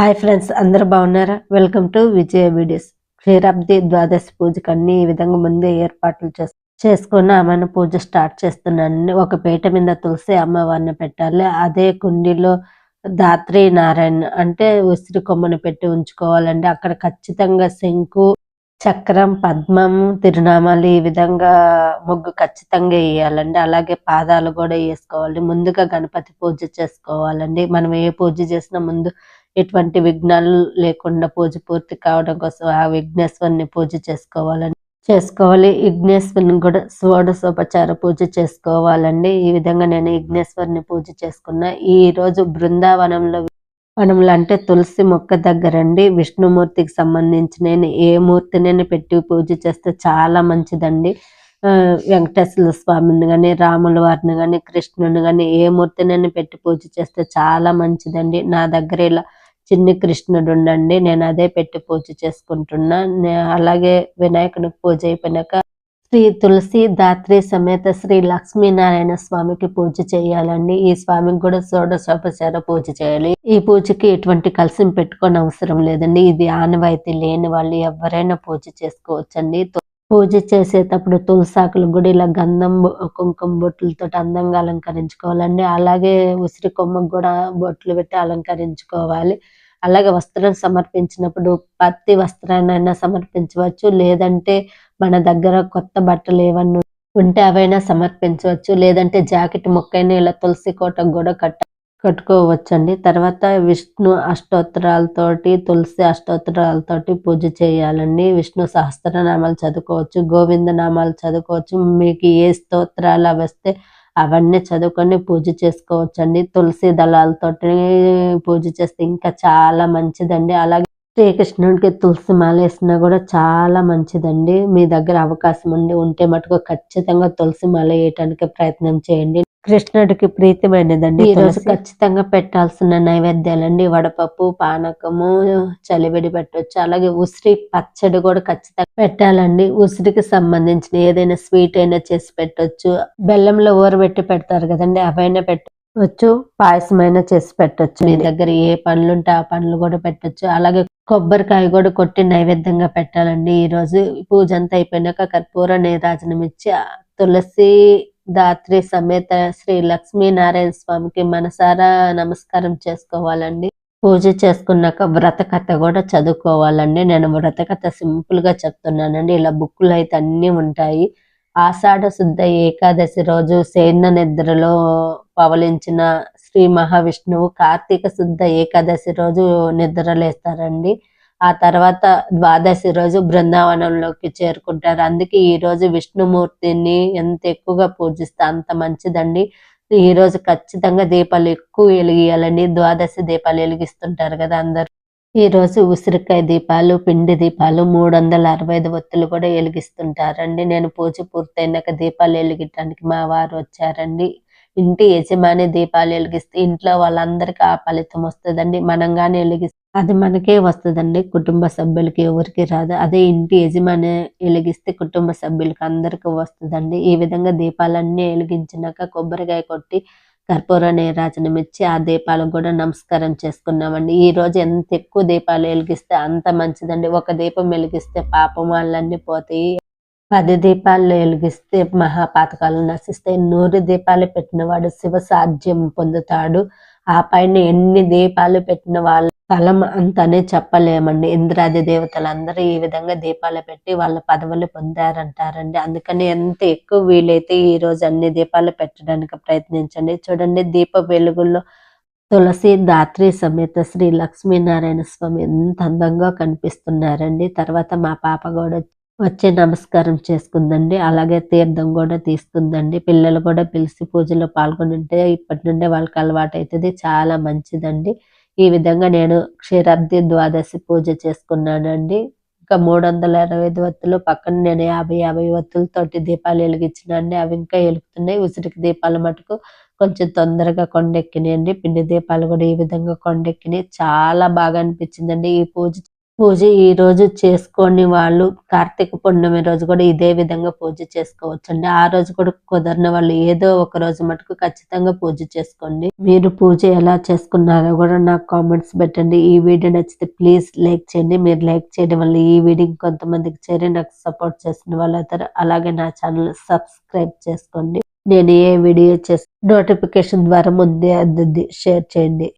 Hi friends అందరు బాగున్నారా? Welcome to Vijaya videos. క్షీరాబ్ది ద్వాదశి పూజకు అన్ని ఈ విధంగా ముందే ఏర్పాట్లు చేస్ చేసుకుని ఆమెను పూజ స్టార్ట్ చేస్తున్నాను ఒక పీట మీద తులసి అమ్మవారిని పెట్టాలి. అదే కుండీలో దాత్రి నారాయణ అంటే ఉసిరి కొమ్మను పెట్టి ఉంచుకోవాలండి. అక్కడ ఖచ్చితంగా శంకు చక్రం పద్మం తిరునామాలు ఈ విధంగా ముగ్గు ఖచ్చితంగా వేయాలండి. అలాగే పాదాలు కూడా వేసుకోవాలి. ముందుగా గణపతి పూజ చేసుకోవాలండి. మనం ఏ పూజ చేసినా ముందు ఎటువంటి విఘ్నాలు లేకుండా పూజ పూర్తి కావడం కోసం ఆ విఘ్నేశ్వరుని పూజ చేసుకోవాలని చేసుకోవాలి. విఘ్నేశ్వరుని కూడా షోడశోపచార పూజ చేసుకోవాలండి. ఈ విధంగా నేను విఘ్నేశ్వరుని పూజ చేసుకున్నా. ఈ రోజు బృందావనంలో వనంలో అంటే తులసి మొక్క దగ్గరండి. విష్ణుమూర్తికి సంబంధించి నేను ఏ మూర్తినైనా పెట్టి పూజ చేస్తే చాలా మంచిదండి. వెంకటేశ్వర స్వామిని కానీ రాముల వారిని కానీ కృష్ణుని కానీ ఏ మూర్తినైనా పెట్టి పూజ చేస్తే చాలా మంచిదండి. నా దగ్గర ఇలా చిన్ని కృష్ణుడు ఉండండి నేను అదే పెట్టి పూజ చేసుకుంటున్నా. అలాగే వినాయకునికి పూజ అయిపోయినాక శ్రీ తులసి దాత్రి సమేత శ్రీ లక్ష్మీనారాయణ స్వామికి పూజ చేయాలండి. ఈ స్వామికి కూడా షోడశోపచార పూజ చేయాలి. ఈ పూజకి ఎటువంటి కలసం పెట్టుకోని అవసరం లేదండి. ఇది ఆనవాయితీ లేని వాళ్ళు ఎవరైనా పూజ చేసుకోవచ్చండి. పూజ చేసేటప్పుడు తులసాకులు కూడా ఇలా గంధం బొ- కుంకుమ బొట్లతో అందంగా అలంకరించుకోవాలండి. అలాగే ఉసిరి కొమ్మకు కూడా బొట్లు పెట్టి అలంకరించుకోవాలి. అలాగే వస్త్రం సమర్పించినప్పుడు పత్తి వస్త్రాన్నైనా సమర్పించవచ్చు. లేదంటే మన దగ్గర కొత్త బట్టలు ఏమన్నా ఉంటే అవైనా సమర్పించవచ్చు. లేదంటే జాకెట్ మొక్కైనా ఇలా తులసి కోటకు కూడా కట్ట కట్టుకోవచ్చండి. తర్వాత విష్ణు అష్టోత్తరాలతోటి తులసి అష్టోత్తరాలతోటి పూజ చేయాలండి. విష్ణు సహస్రనామాలు చదువుకోవచ్చు గోవింద నామాలు చదువుకోవచ్చు. మీకు ఏ స్తోత్రాలు వస్తే అవన్నీ చదువుకొని పూజ చేసుకోవచ్చండి. తులసి దళాలతోటి పూజ చేస్తే ఇంకా చాలా మంచిదండి. అలాగే శ్రీకృష్ణుడికి తులసి మాల వేసినా కూడా చాలా మంచిదండి. మీ దగ్గర అవకాశం ఉండి ఉంటే మటుకు ఖచ్చితంగా తులసి మాల వేయటానికి ప్రయత్నం చేయండి. కృష్ణుడికి ప్రీతిమైనదండి ఈ రోజు ఖచ్చితంగా పెట్టాల్సిన నైవేద్యాలండి. వడపప్పు పానకము చలివిడి పెట్టొచ్చు. అలాగే ఉసిరి పచ్చడి కూడా ఖచ్చితంగా పెట్టాలండి. ఉసిరికి సంబంధించిన ఏదైనా స్వీట్ అయినా చేసి పెట్టొచ్చు. బెల్లంలో ఊరబెట్టి పెడతారు కదండి అవైనా పెట్టవచ్చు పాయసమైనా చేసి పెట్టొచ్చు. మీ దగ్గర ఏ పండ్లు ఉంటే ఆ పండ్లు కూడా పెట్టొచ్చు. అలాగే కొబ్బరికాయ కూడా కొట్టి నైవేద్యంగా పెట్టాలండి. ఈ రోజు పూజ అంతా అయిపోయినాక కర్పూర నీరాజనం ఇచ్చి తులసి దాత్రి సమేత శ్రీ లక్ష్మీనారాయణ స్వామికి మనసారా నమస్కారం చేసుకోవాలండి. పూజ చేసుకున్నాక వ్రత కథ కూడా చదువుకోవాలండి. నేను వ్రత కథ సింపుల్గా చెప్తున్నానండి. ఇలా బుక్కులు అయితే అన్ని ఉంటాయి. ఆషాఢ శుద్ధ ఏకాదశి రోజు సేన నిద్రలో పవలించిన శ్రీ మహావిష్ణువు కార్తీక శుద్ధ ఏకాదశి రోజు నిద్రలేస్తారండి. ఆ తర్వాత ద్వాదశి రోజు బృందావనంలోకి చేరుకుంటారు. అందుకే ఈ రోజు విష్ణుమూర్తిని ఎంత ఎక్కువగా పూజిస్తే అంత మంచిదండి. ఈ రోజు ఖచ్చితంగా దీపాలు ఎక్కువ వెలిగియాలని ద్వాదశి దీపాలు వెలిగిస్తుంటారు కదా అందరు. ఈ రోజు ఉసిరికాయ దీపాలు పిండి దీపాలు మూడు వందల అరవై ఐదు ఒత్తులు కూడా వెలిగిస్తుంటారండి. నేను పూజ పూర్తయినాక దీపాలు వెలిగించడానికి మా వారు వచ్చారండి. ఇంటి యజమాని దీపాలు వెలిగిస్తే ఇంట్లో వాళ్ళందరికీ ఆ ఫలితం వస్తుందండి. మనం కానీ వెలిగిస్తే అది మనకే వస్తుందండి. కుటుంబ సభ్యులకి ఎవరికి రాదు. అదే ఇంటి యజమాని వెలిగిస్తే కుటుంబ సభ్యులకి అందరికి వస్తుందండి. ఈ విధంగా దీపాలన్నీ వెలిగించినాక కొబ్బరికాయ కొట్టి కర్పూర నీరాజనం ఇచ్చి ఆ దీపాలకు కూడా నమస్కారం చేసుకున్నామండి. ఈ రోజు ఎంత ఎక్కువ దీపాలు వెలిగిస్తే అంత మంచిదండి. ఒక దీపం వెలిగిస్తే పాపం వాళ్ళన్నీ పోతాయి. పది దీపాలు వెలిగిస్తే మహాపాతకాలు నశిస్తాయి. నూరు దీపాలు పెట్టినవాడు శివ సాధ్యం పొందుతాడు. ఆ పైన ఎన్ని దీపాలు పెట్టిన వాళ్ళు స్థలం అంతనే చెప్పలేమండి. ఇంద్రాది దేవతలందరూ ఈ విధంగా దీపాలు పెట్టి వాళ్ళ పదవులు పొందారంటారండి. అందుకని ఎంత ఎక్కువ వీలైతే ఈ రోజు అన్ని దీపాలు పెట్టడానికి ప్రయత్నించండి. చూడండి దీప వెలుగుల్లో తులసి దాత్రి సమేత శ్రీ లక్ష్మీనారాయణ స్వామి ఎంత అందంగా కనిపిస్తున్నారండి. తర్వాత మా పాప కూడా వచ్చి నమస్కారం చేసుకుందండి. అలాగే తీర్థం కూడా తీసుకుందండి పిల్లలు కూడా పిలిచి పూజలో పాల్గొని ఉంటే ఇప్పటి నుండే వాళ్ళకి అలవాటు అవుతుంది చాలా మంచిదండి. ఈ విధంగా నేను క్షీరాబ్ది ద్వాదశి పూజ చేసుకున్నానండి. ఇంకా మూడు వందల అరవై ఐదు వత్తులు పక్కన నేను యాభై యాభై వత్తులతోటి దీపాలు వెలిగించినండి అవి ఇంకా వెలుగుతున్నాయి. ఉసిరికి దీపాలు మటుకు కొంచెం తొందరగా కొండెక్కినాయండి. పిండి దీపాలు కూడా ఈ విధంగా కొండెక్కినాయి. చాలా బాగా అనిపించిందండి ఈ పూజ పూజ ఈ రోజు చేసుకోండి వాళ్ళు. కార్తీక పౌర్ణమి రోజు కూడా ఇదే విధంగా పూజ చేసుకోవచ్చండి. ఆ రోజు కూడా కుదరిన వాళ్ళు ఏదో ఒక రోజు మటుకు ఖచ్చితంగా పూజ చేసుకోండి. మీరు పూజ ఎలా చేసుకున్నారో కూడా నాకు కామెంట్స్ పెట్టండి. ఈ వీడియో నచ్చితే ప్లీజ్ లైక్ చేయండి. మీరు లైక్ చేయడం వల్ల ఈ వీడియో కొంతమందికి చేరి నాకు సపోర్ట్ చేసిన వాళ్ళు అవుతారు. అలాగే నా ఛానల్ సబ్స్క్రైబ్ చేసుకోండి. నేను ఏ వీడియో చేసి నోటిఫికేషన్ ద్వారా ముందే అందుద్ది షేర్ చేయండి.